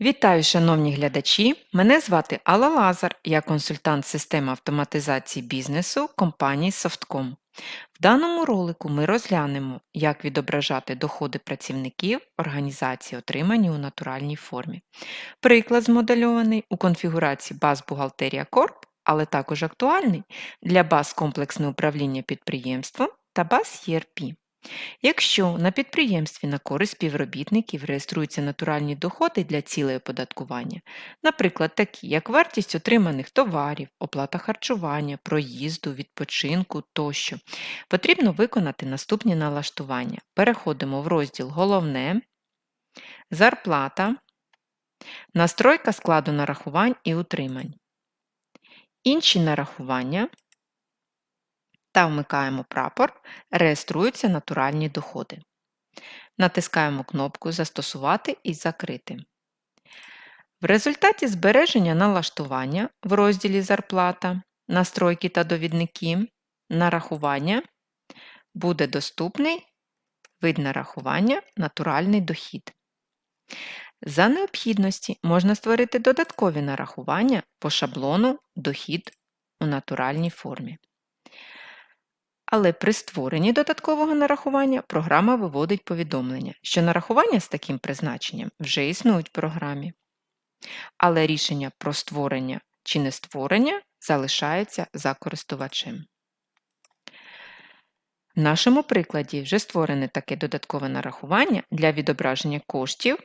Вітаю, шановні глядачі! Мене звати Алла Лазар, я консультант системи автоматизації бізнесу компанії Softcom. В даному ролику ми розглянемо, як відображати доходи працівників організації, отримані у натуральній формі. Приклад змодельований у конфігурації баз Бухгалтерія Корп, але також актуальний для баз комплексне управління підприємством та баз ERP. Якщо на підприємстві на користь співробітників реєструються натуральні доходи для цілей оподаткування, наприклад, такі, як вартість отриманих товарів, оплата харчування, проїзду, відпочинку тощо, потрібно виконати наступні налаштування. Переходимо в розділ Головне, Зарплата, Настройка складу нарахувань і утримань. Інші нарахування та вмикаємо прапор Реєструються натуральні доходи. Натискаємо кнопку Застосувати і Закрити. В результаті збереження налаштування в розділі Зарплата, Настройки та довідники, Нарахування буде доступний вид нарахування Натуральний дохід. За необхідності можна створити додаткові нарахування по шаблону Дохід у натуральній формі. Але при створенні додаткового нарахування програма виводить повідомлення, що нарахування з таким призначенням вже існують в програмі. Але рішення про створення чи не створення залишається за користувачем. В нашому прикладі вже створене таке додаткове нарахування для відображення коштів,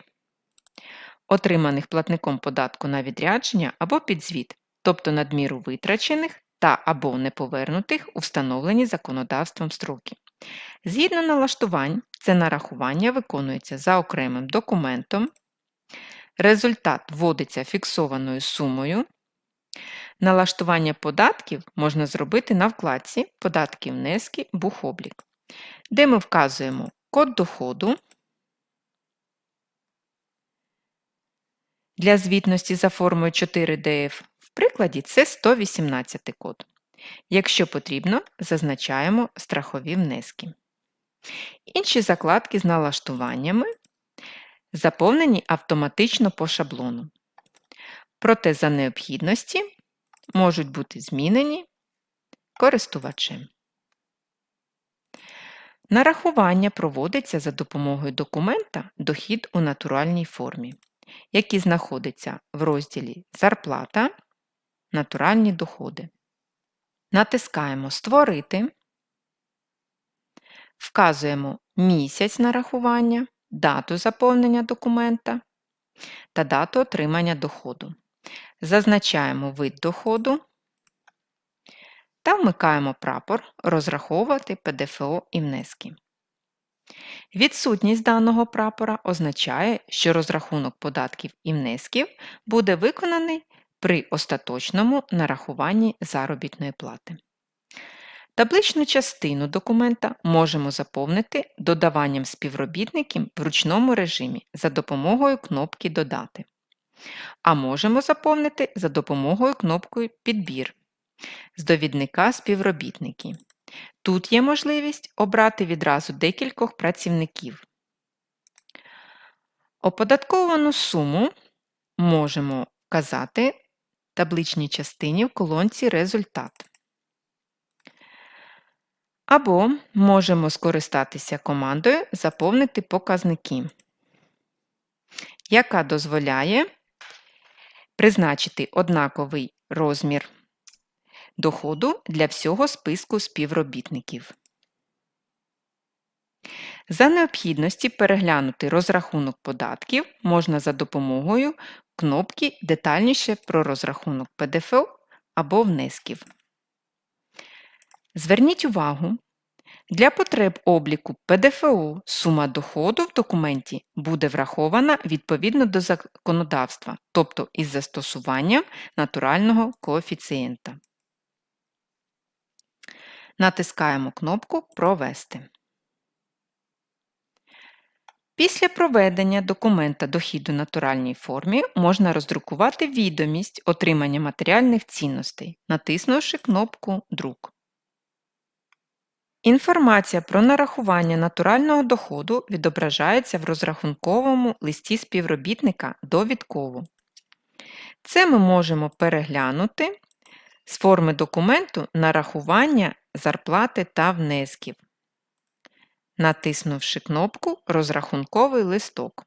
отриманих платником податку на відрядження або підзвіт, тобто надміру витрачених та або неповернутих у встановлені законодавством строки. Згідно налаштувань, це нарахування виконується за окремим документом, результат вводиться фіксованою сумою. Налаштування податків можна зробити на вкладці Податки внески бухоблік, де ми вказуємо код доходу. Для звітності за формою 4DF в прикладі це 118 код. Якщо потрібно, зазначаємо страхові внески. Інші закладки з налаштуваннями заповнені автоматично по шаблону. Проте за необхідності можуть бути змінені користувачем. Нарахування проводиться за допомогою документа Дохід у натуральній формі, який знаходиться в розділі Зарплата натуральні доходи. Натискаємо Створити, вказуємо місяць нарахування, дату заповнення документа та дату отримання доходу. Зазначаємо вид доходу та вмикаємо прапор Розраховувати ПДФО і внески. Відсутність даного прапора означає, що розрахунок податків і внесків буде виконаний при остаточному нарахуванні заробітної плати. Табличну частину документа можемо заповнити додаванням співробітників в ручному режимі за допомогою кнопки Додати. А можемо заповнити за допомогою кнопкою Підбір з довідника співробітники. Тут є можливість обрати відразу декількох працівників. Оподатковану суму можемо вказати табличній частині в колонці Результат. Або можемо скористатися командою Заповнити показники, яка дозволяє призначити однаковий розмір доходу для всього списку співробітників. За необхідності переглянути розрахунок податків можна за допомогою кнопки Детальніше про розрахунок ПДФО або внесків. Зверніть увагу, для потреб обліку ПДФО сума доходу в документі буде врахована відповідно до законодавства, тобто із застосуванням натурального коефіцієнта. Натискаємо кнопку Провести. Після проведення документа дохіду натуральній формі можна роздрукувати відомість отримання матеріальних цінностей, натиснувши кнопку Друк. Інформація про нарахування натурального доходу відображається в розрахунковому листі співробітника довідково. Це ми можемо переглянути з форми документу нарахування зарплати та внесків, натиснувши кнопку Розрахунковий листок.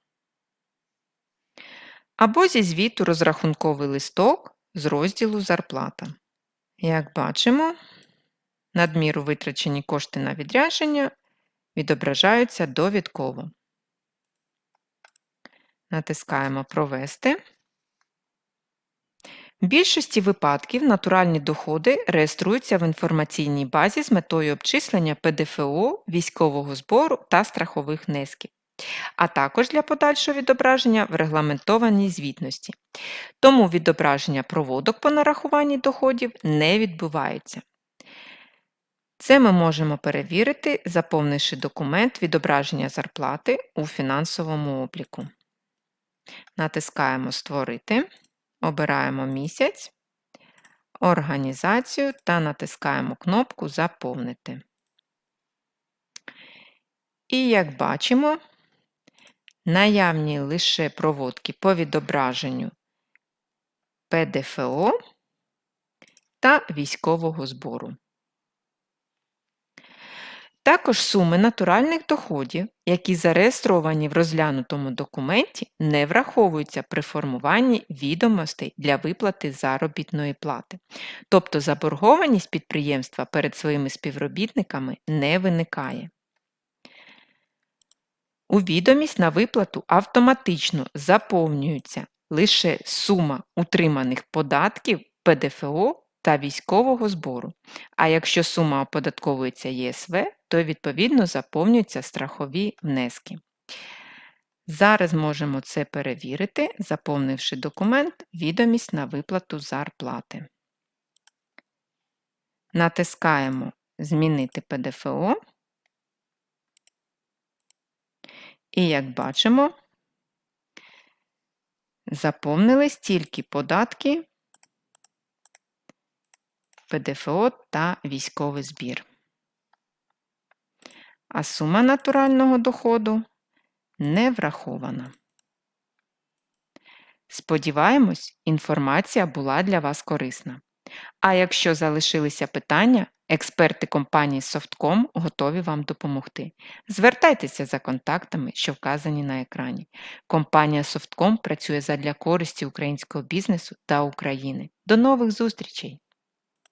Або зі звіту розрахунковий листок з розділу Зарплата. Як бачимо, надміру витрачені кошти на відрядження відображаються довідково. Натискаємо Провести. В більшості випадків натуральні доходи реєструються в інформаційній базі з метою обчислення ПДФО, військового збору та страхових внесків, а також для подальшого відображення в регламентованій звітності. Тому відображення проводок по нарахуванні доходів не відбувається. Це ми можемо перевірити, заповнивши документ відображення зарплати у фінансовому обліку. Натискаємо Створити, обираємо місяць, організацію та натискаємо кнопку Заповнити. І як бачимо, наявні лише проводки по відображенню ПДФО та військового збору. Також суми натуральних доходів, які зареєстровані в розглянутому документі, не враховуються при формуванні відомостей для виплати заробітної плати. Тобто заборгованість підприємства перед своїми співробітниками не виникає. У відомість на виплату автоматично заповнюється лише сума утриманих податків ПДФО та військового збору. А якщо сума оподатковується ЄСВ, то відповідно заповнюються страхові внески. Зараз можемо це перевірити, заповнивши документ Відомість на виплату зарплати. Натискаємо Змінити ПДФО. І, як бачимо, заповнились тільки податки ПДФО та військовий збір. А сума натурального доходу не врахована. Сподіваємось, інформація була для вас корисна. А якщо залишилися питання, експерти компанії Softcom готові вам допомогти. Звертайтеся за контактами, що вказані на екрані. Компанія Softcom працює задля користі українського бізнесу та України. До нових зустрічей!